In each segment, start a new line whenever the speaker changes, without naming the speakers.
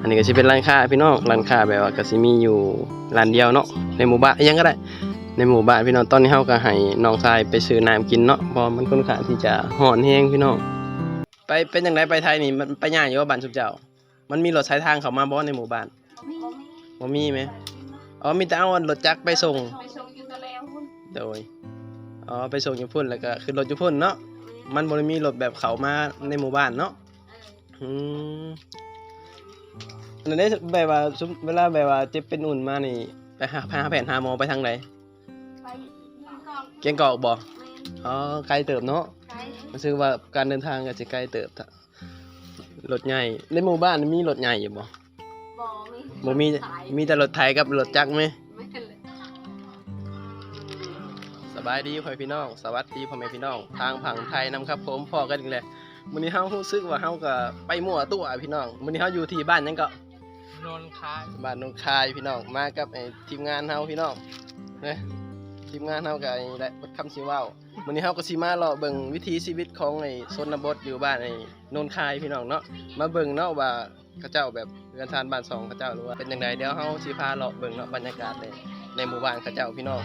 อันนี้ก็สิเป็นร้านค้าพี่น้องร้านค้าแบบว่าก็สิมีอยู่ร้านเดียวเนาะในหมู่บ้านยังก็ได้ ในหมู่บ้านพี่น้องตอนนี้เฮาก็ให้น้องชายไปซื้อน้ำกินเนาะเพราะมันค่อนข้างที่จะร้อนแฮงพี่น้องไปเป็นจังไดไปไทยนี่มันไปย่างอยู่ว่าบ้านสุบเจ้า มันมีรถสายทางเข้ามาบ่ในหมู่บ้าน
มี
บ่มีไหมอ๋อมีแต่เอารถจักรไปส่ง
ไปส่งอยู่ตะแล้วพุ่น
โดยอ๋อไปส่งอยู่พุ่นแล้วก็ขึ้นรถอยู่พุ่นเนาะมันบ่ได้มีรถแบบเขามาในหมู่บ้านเนาะอืม นนั้นได้แบบว่าซุมเวลาแบบว่าเจ็บเป็นอุ่นมานี่ไปหาหาแผนหาหมอไปทางไหน
ไปยิงกอง
เกียงกอกบ่
แม่น
อ๋อไกลเติบเนาะ
ไกล
รู้สึกว่าการเดินทางก็สิไกลเติบถ้ารถใหญ่ในหมู่บ้านมีรถใหญ่อยู่บ่
บ่มี
บ่มี
สาย
มีแต่รถไถกับรถจักรไหม
ไม่เห็นเลย
สบายดีพ่อแม่พี่น้อง สวัสดีพ่อแม่พี่น้อง ทางผังไทยนำครับ ผมพ่อกันอีกแล้วมื้อนี้เฮารู้สึกว่าเฮาก็ไปมั่วตัวพี่น้องมื้อนี้เฮาอยู่ที่บ้านหยังก็
นนคาย
บ้านนงคายพี่น้องมากับไอ้ทีมงานเฮาพี่น้องเนะทีมงานเฮากับไอ้และบัดคำสิเว้ามื้อนี้เฮาก็สิมาเลาะเบิ่งวิถีชีวิตของไอ้ชนบทอยู่บ้านไอ้นนคายพี่น้องเนาะมาเบิ่งเนาะว่าเขาเจ้าแบบเรือนชานบ้านสองเขาเจ้าหรือว่าเป็นจังไดเดี๋ยวเฮาสิพาเลาะเบิ่งเนาะบรรยากาศในในหมู่บ้านเขาเจ้าพี่น้อง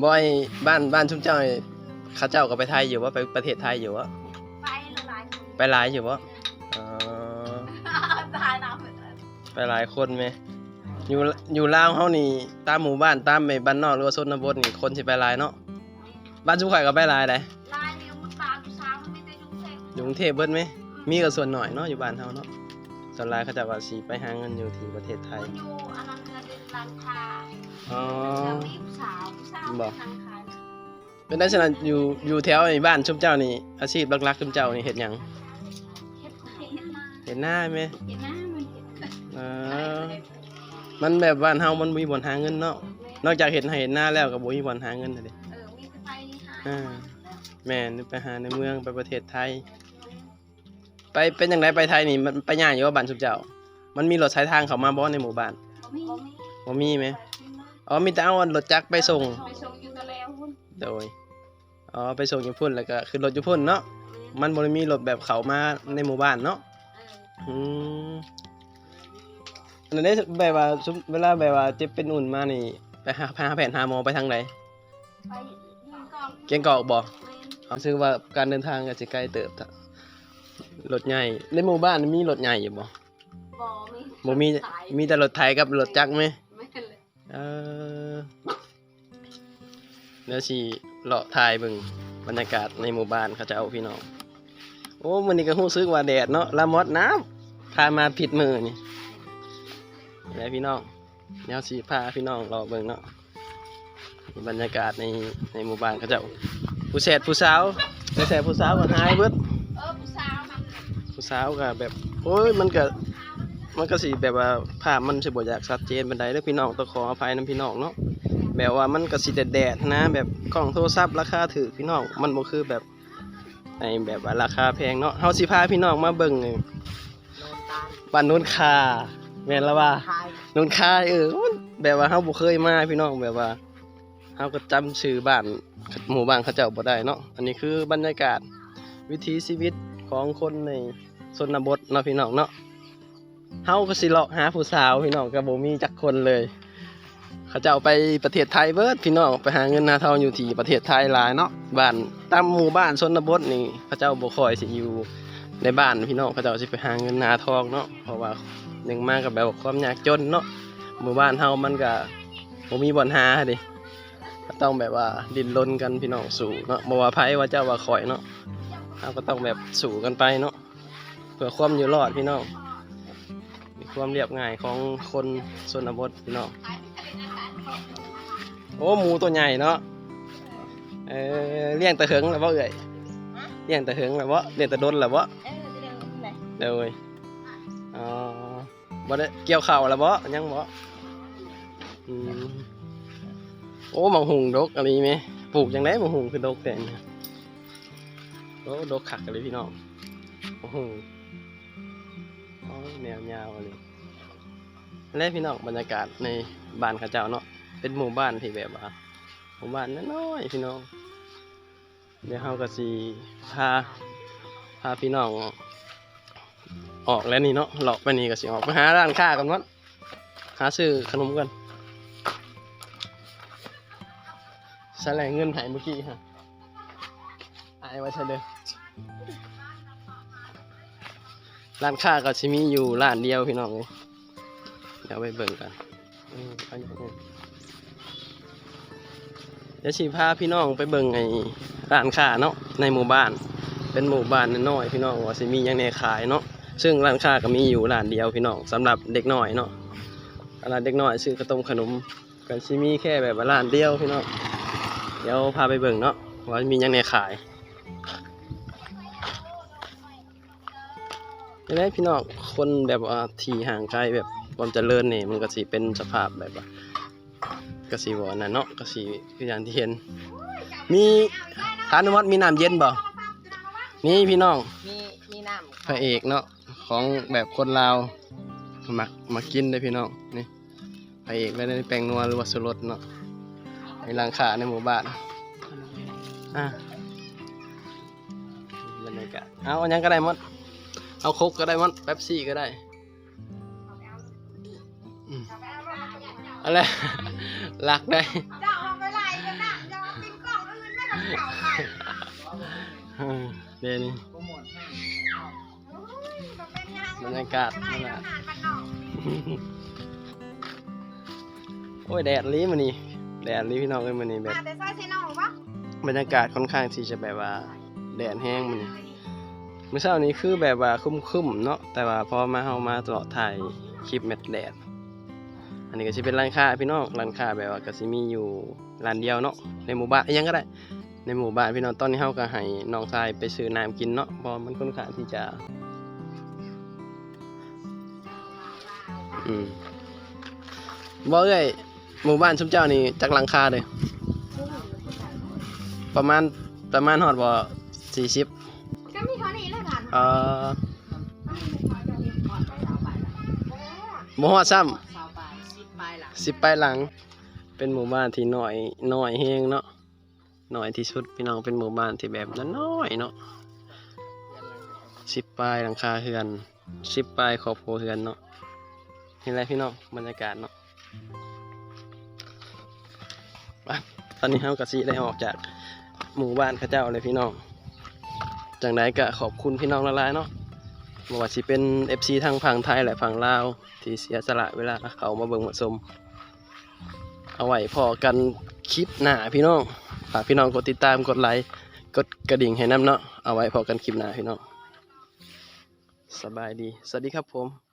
บ่ไอ้บ้านบ้านชุมเจ้านี่เขาเจ้าก็ไปไทยอยู่ว่าไปประเทศไทยอยู่วะ
ไปหลายคน
ไปหลายอยู่วะ หลายคนไหมอยู่อยู่ลาวเฮานี่ตามหมู่บ้านตามไอ้บ้านนอกหรือว่าชนบทนี่คนสิไปหลายเนาะบ้านชุมข่อยก็ไปหลายได้
ลายเดียวมันตามผู้สาวมันไม่ได้ดูเซ็ง
อยู่กรุงเทพเบิดไหมมีก็ส่วนหน่อยเนาะอยู่บ้านเฮาเนาะส่วนหลายเขาจะว่าสิไปหาเงินอยู่ที่ประเทศไทย
มันอยู่อันนั้นเงินเป็นร้านค้า
อ๋อ
แล้วมีผู้สาวผู้สาว
บ่
ทางขาย
เป็นได้ฉะนั้นอยู่อยู่แถวไอ้บ้านชุมเจ้านี่อาชีพหลักๆชุมเจ้านี่เฮ็ดหยัง
เฮ็ดให้เฮ็ดนา
เฮ็ดหน้าไหม
เฮ็ดนามัน เฮ็ด
เออมันแบบบ้านเฮามันมีบ่อนหาเงินเนาะ นอกจากเฮ็ดให้เฮ็ดหน้าแล้วก็บ่มีบ่อนหาเงินน่ะเด้
เออมีแต่ไปนี่หา
อ่าแม่นไปหาในเมืองไปประเทศไทย ไปเป็นจังไดไปไทยนี่มันไปย่างอยู่ว่าบ้านสุบเจ้า มันมีรถสายทางเข้ามาบ่ในหมู่บ้าน
บ่มีบ่มี
บ่มีไหมอ๋อมีแต่เอารถจักรไปส่ง
ไปส่งอยู่ตะแล้วพุ่น
โดย อ๋อ ไปส่งอยู่พุ่นแล้วก็ขึ้นรถอยู่พุ่นเนาะ มันบ่ได้มีรถแบบเข้ามาในหมู่บ้านเนาะ
เออ
อืมอั นนั้นได้แบบว่าซุมเวลาแบบว่าเจ็บเป็นอุ่นมานี่ไปหาหาแผนหาหมอไปทางไหน
ไปยิงกอง
เกียงกอกบ่
แม่น
เอาซึ่งว่าการเดินทางก็สิใกล้เติบถ้ารถใหญ่ในหมู่บ้านมีรถใหญ่อยู่บ่
บ่มี
บ่มี
สาย
มีแต่รถไถกับรถจักรไหม
ไม่เห็นเลย
เออเดี๋ยวสิเลาะถ่ายเบิ่งบรรยากาศในหมู่บ้านเขาจะเอาพี่น้อง โอ้มื้อนี้ก็รู้สึกว่าแดดเนาะละมดน้ำพามาผิดมือนี่ แล้วพี่น้องเดี๋ยวสิพาพี่น้องรอเบิ่งเนาะนี่บรรยากาศในในหมู่บ้านเขาเจ้าผู้แสดผู้สาวผู้แสดผู้สาวก็หายเบิด
เออผู้สาวมัน
ผู้สาวก็แบบโอ้ยมันก็มันก็สิแบบว่าภาพมันสิบ่อยากชัดเจนปานใดเด้อพี่น้องต้องขออภัยนํพี่น้องเนาะแบบว่ามันก็สิแดดๆนะ แบบกล้องโทรศัพท์ราคาถูกพี่น้องมันบ่คือแบบไอ้แบบว่าราคาแพงเนาะเฮาสิพาพี่น้องมาเบิ่ง
โนนตาล
บ้านโน้นคา แม่นแล้วว่า
คาย
โน้นคาเออมันแบบว่าเฮาบ่เคยมาพี่น้องแบบว่าเฮาก็จำชื่อบ้านหมู่บ้านเขาเจ้าบ่ได้เนาะอันนี้คือบรรยากาศวิถีชีวิตของคนในชนบทเนาะพี่น้องเนาะเฮาก็สิเลาะหาผู้สาวพี่น้องก็บ่มีจักคนเลย เขาเจ้าไปประเทศไทยเบิดพี่น้องไปหาเงินหาทองอยู่ที่ประเทศไทยหลายเนาะบ้านตามหมู่บ้านชนบทนี่เขาเจ้าบ่ค่อยสิอยู่ในบ้านพี่น้องเขาเจ้าสิไปหาเงินหาทองเนาะเพราะว่า หนึ่งมากับแบบว่าความยากจนเนาะหมู่บ้านเฮามันก็บ่มีบ่อนหาเดิก็ต้องแบบว่าดิ้นรนกันพี่น้องสู้เนาะบ่ว่าไผว่าเจ้าว่าข่อยเนาะเฮาก็ต้องแบบสู้กันไปเนาะเพื่อความอยู่รอดพี่น้องมีความเรียบง่ายของคนชนบทพี่น้องโอ้หมูตัวใหญ่เนาะเออเลี้ยงตะเหิงแล้วบ่เอ่ยเลี้ยงตะเหิงแล้วบ่เลี้ยงตะดนแล้วบ่
เออเรื่องนี้แหละ
เดี๋ยวเว้ยอ๋อ บ่ได้เกี่ยวข้าวแล้วบ่ยังบ่อืมโอ้หมังหุงดกอะไรไหมปลูกจังไดหมังหุงคือดกแต่เนี่โอ้ดกคักกันเลยพี่น้องโอ้โหโอ้แนวยาวเลยและพี่น้องบรรยากาศในบ้านข้าเจ้าเนาะเป็นหมู่บ้านที่แบบว่าหมู่บ้านน้อยๆพี่น้องเดี๋ยวเฮาก็สิพาพาพี่น้อง ออกแล้วนี่เนาะเลาะไปนี่ก็สิออกไปหาร้านค้ากันวัดหาซื้อขนมกันส่แรงเงินหายเมื่อกี้ฮะอายไว้ใช่เด้อร้านค้าก็สิมีอยู่ร้านเดียวพี่น้องเลยเดี๋ยวไปเบิ่งกันเดี๋ยวสิพาพี่น้องไปเบิ่งไอ้ร้านค้าเนาะในหมู่บ้าน เป็นหมู่บ้านน้อยพี่น้องว่าสิมียังในขายเนาะ ซึ่งร้านค้าก็มีอยู่ร้านเดียวพี่น้องสำหรับเด็กน้อยเนาะร้านเด็กน้อยซื้อกระต้มขนมก็สิมีแค่แบบว่าร้านเดียวพี่น้องเดี๋ยวพาไปเบิ่งเนาะว่ามีหยังในขายยังไงพี่น้องคนแบบว่าที่ห่างไกลแบบความเจริญนี่มันก็สิเป็นสภาพแบบว่าก็สิว่านั่นเนาะก็สิคืออย่างที่เห็น มีทานวัดมีน้ำเย็นบ่นี่พี่น้อง
มีมีน้ำ
พระเอกเนาะ ของแบบคนลาวมักมากินได้พี่น้องนี่พระเอกแล้วในแปลงนัวหรือว่าสุรสเนาะในร้านค้าในหมู่บ้านอะบรรยากาศเอาอันยังก็ได้หมดเอาโคกก็ได้หมดเป๊ปซี่ก็ได้อืมอะไรลักได้
เจ้าเอาไปไล่กันนะเจ้าเอากินกล่องอื่นไม่ต้องเก่าไป
อืมเดี๋ยวนี้
โปรโมทให้
บรรยากาศ
ไม่
นั่นแห
ต้อ
ละ
งงานบ้านนอก
โอ้ยแดดลีมันนี่แดดลีพี่น้องเอ้ยมันนี่แบบ
มาแต่ซอยเซนองปะ
บรรยากาศค่อนข้างที่จะแบบว่าแดดแห้งมันนี่เมื่อเช้านี้คือแบบว่าครึ้มๆเนาะแต่ว่าพอมาเฮามาตลอดถ่ายคลิปแมทแดด อันนี้ก็สิเป็นร้านค้าพี่น้องร้านค้าแบบว่าก็สิมีอยู่ร้านเดียวเนาะในหมู่บ้านอิหยังก็ได้ในหมู่บ้านพี่น้องตอนนี้เฮาก็ให้น้องชายไปซื้อน้ำกินเนาะเพราะมันค่อนข้างที่จะ อืมบ่เอ้ยหมู่บ้านชุมเจ้านี่จักหลังคาเลย ประมาณประมาณฮอดบ่สี่สิบ
ก็มีเท่านี้เลยกัน
เอ่อบ่ฮอดซ้ำ
สาวบายสิบใบหลัง
สิบปลายหลัง เป็นหมู่บ้านที่น้อยน้อยแฮงเนาะน้อยที่สุดพี่น้องเป็นหมู่บ้านที่แบบน้อยๆเนาะสิบปลายหลังคาเฮือนสิบปลายครอบครัวเฮือนเนาะ นี่แหละพี่น้องบรรยากาศเนาะตอนนี้เฮากะสิได้ออกจากหมู่บ้านข้าเจ้าเลยพี่น้องจังไดก็ขอบคุณพี่น้องละลายเนาะบ่ว่าสิเป็น FC ทางฝั่งไทยและฝั่งลาว ที่เสียสละเวลาเขามาเบิ่งมาชมเอาไว้พอกันคลิปหน้าพี่น้องฝากพี่น้องกดติดตามกดไลค์กดกระดิ่งให้น้ำเนาะเอาไว้พอกันคลิปหน้าพี่น้องสบายดี สวัสดีครับผม